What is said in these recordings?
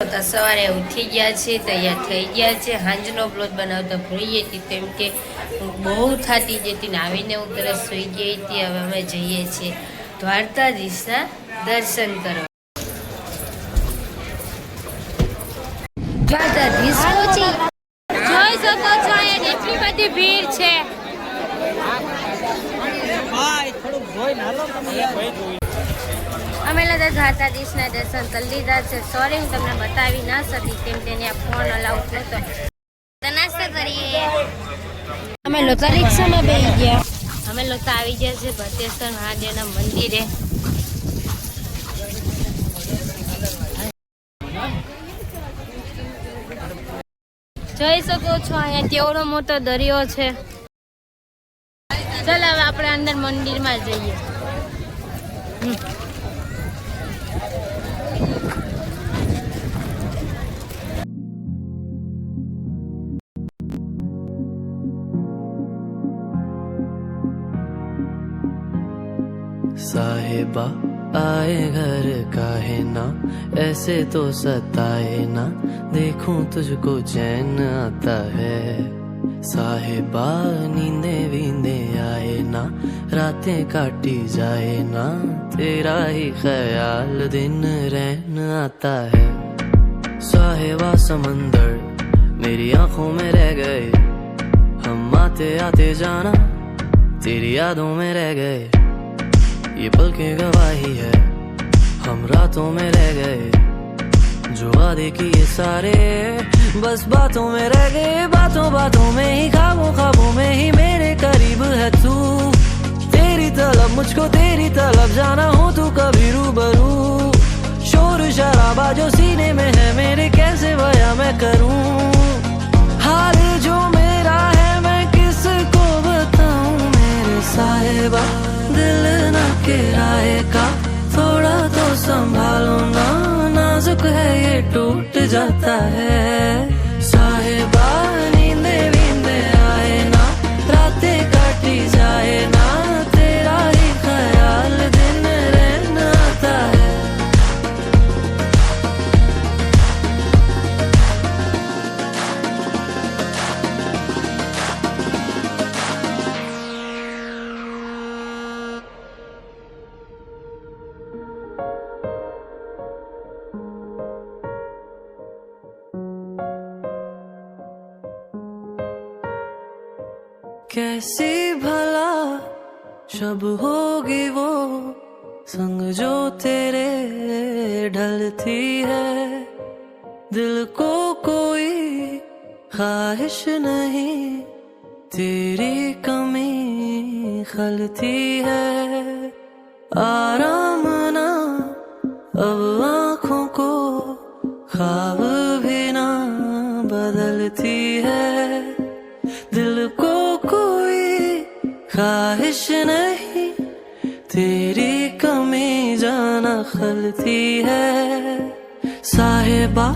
તો સવારે ઉઠી ગયા છે તૈયાર થઈ ગયા છે. હાંજનો બ્લોગ બનાવતા ભૂલી હતી કેમ કે હું બહુ થાતી જતી ને આવીને હું તરત સુઈ ગઈ હતી. હવે અમે જઈએ છીએ દ્વારકાધીશના દર્શન કરવા. દ્વારકાધીશ પહોંચી. જોઈ શકો છો અહીંયા એટલી બધી ભીડ છે. અમે લોકો દ્વારકાધીશના દર્શન કરી લીધા છે. સોરી હું તમને બતાવી ના શકી કેમ કે આ ફોન અલાઉડ નહોતો. નાસ્તો કરીએ. અમે લોકો રિક્ષામાં બેસી ગયા. અમે લોકો આવી ગયા છે ભદ્રેશ્વર મહાદેવના મંદિરે. જોઈ શકો છો અહીંયા કેવડો મોટો દરિયો છે. ચાલ હવે આપણે અંદર મંદિરમાં જઈએ. साहेबा आए घर काहे ना? ऐसे तो सताए ना? देखूँ तुझको चैन आता है। साहेबा नींदे वींदे आए ना? रातें काटी जाए ना? तेरा ही ख्याल दिन रहन आता है। साहेबा समंदर मेरी आँखों में रह गए। हम आते आते जाना, तेरी यादों में रह गए। ये पल की गवाही है। हम रातों में रह गए, जो वादे किए सारे। बस बातों में रह गए, बातों बातों में ही, खाबों खाबों में ही मेरे करीब है तू। तेरी तलब, मुझको तेरी तलब, जाना हो तू कभी रूबरू। शोर शराबा जो सीने में है, मेरे कैसे बया मैं करूँ? हाल जो मेरा है, मैं किसको बताऊँ? मेरे साहेबा। दिल ना किराए का थोड़ा तो संभालो ना नाजुक है ये टूट जाता है कैसी भला शब होगी वो संग जो तेरे ढलती है। दिल को कोई ख्वाहिश नहीं, तेरी कमी खलती है। आराम ना, अब आँखों को ख्वाब भी ना बदलती है। ख्वाहिश नहीं तेरी कमी जाना खलती है। साहेबा।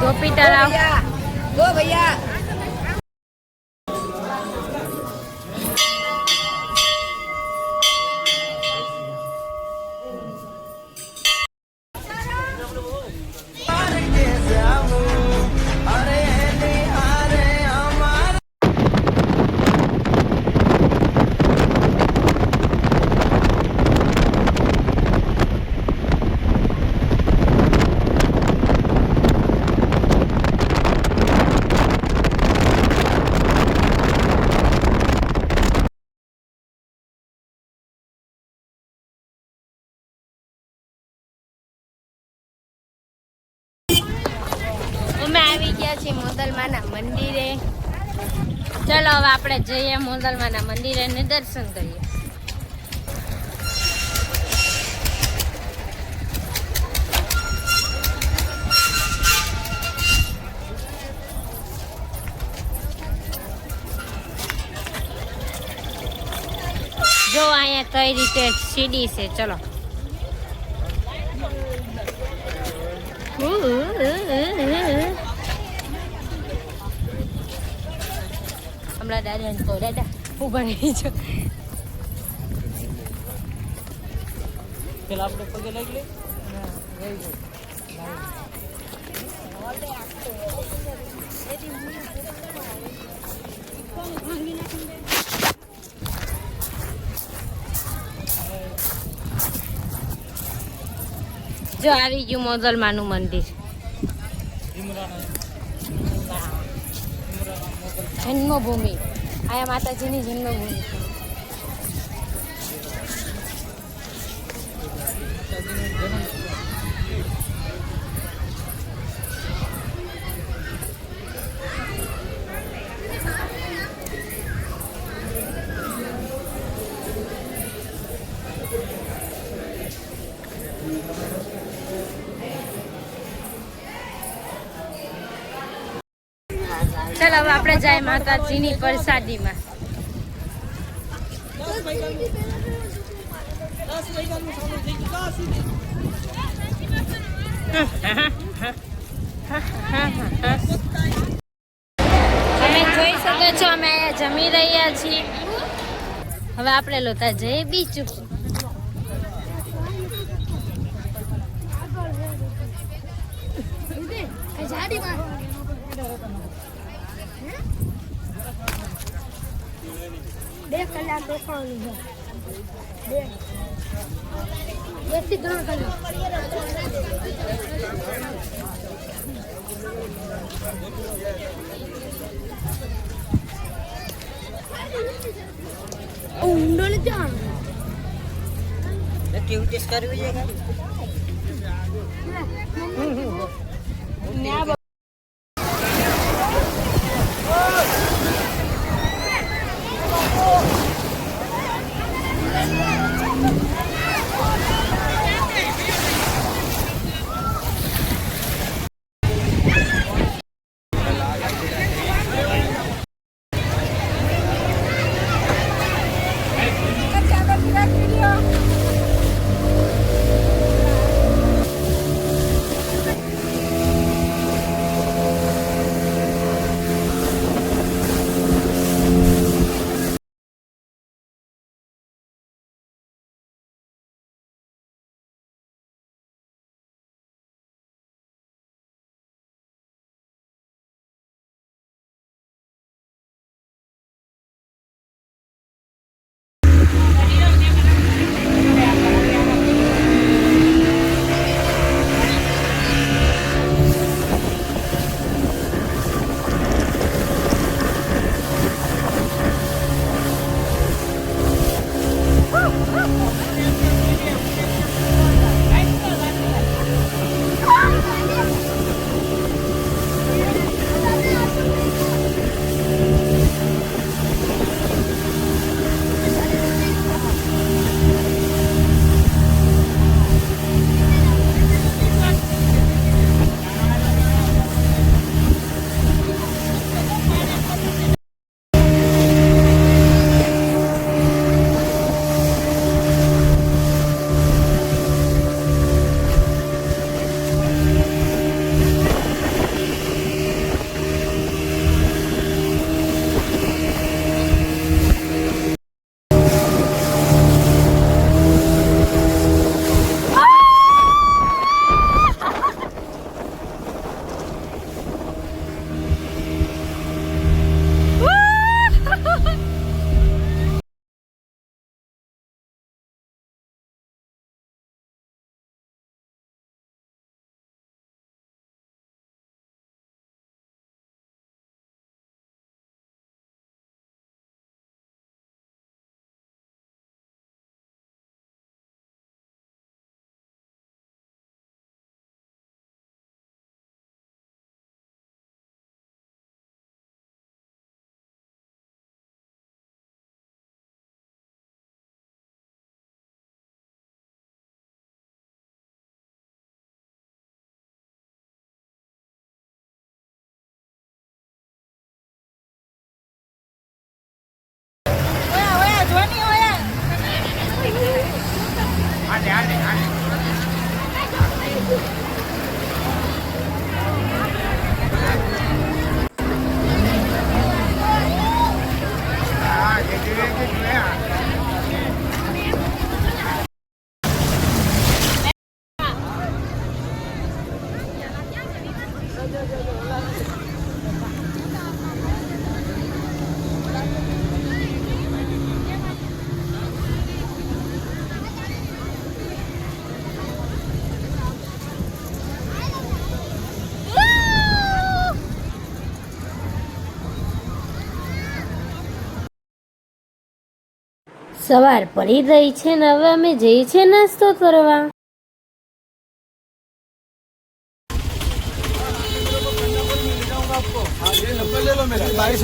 गोपी गया गो भैया। છીએ મોદલમાના મંદિરે. ચલો હવે આપણે જઈએ મોદલમાના મંદિરે અને દર્શન કરીએ. જો અહીંયા કઈ રીતે સીડી છે, ચલો. હમણાં દાદાને કહું દાદા ઊભા રહી છો પેલા આપણે પગે લાગી લે જો આવી ગયું મોગલમાનું મંદિર જન્મભૂમિ આયા માતાજીની જન્મભૂમિ છે. ચાલો આપણે જાય માતાજીની પ્રસાદીમાં. તમે જોઈ શકો છો, અમે જમી રહ્યા છીએ. હવે આપણે લોતા જઈએ બીચ ઉપર બે કલાક બેસવાનું છે બે. બેથી ત્રણ કલાક. ઊંડો ને આવવાનો. એક્ટિવિટીઝ કરવી છે સવાર પડી રહી છે ને હવે અમે જઈ છે નાસ્તો કરવા. બાઈસ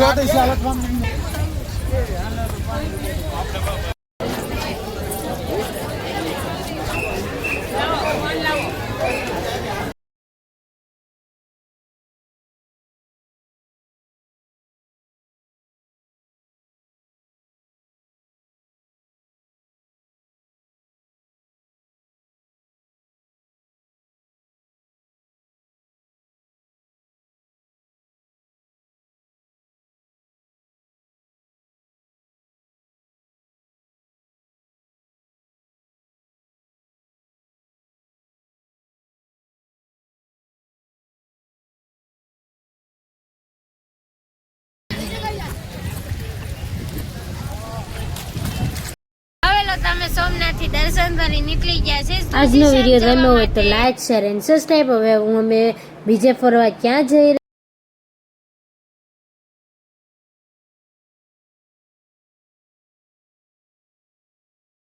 તમે સોમનાથથી દર્શન કરી નીકળી ગયા છે. આજનો વીડિયો ગમ્યો હોય તો લાઈક શેર એન્ડ સબસ્ક્રાઈબ હવે હું અમે બીજે ફરવા ક્યાં જઈ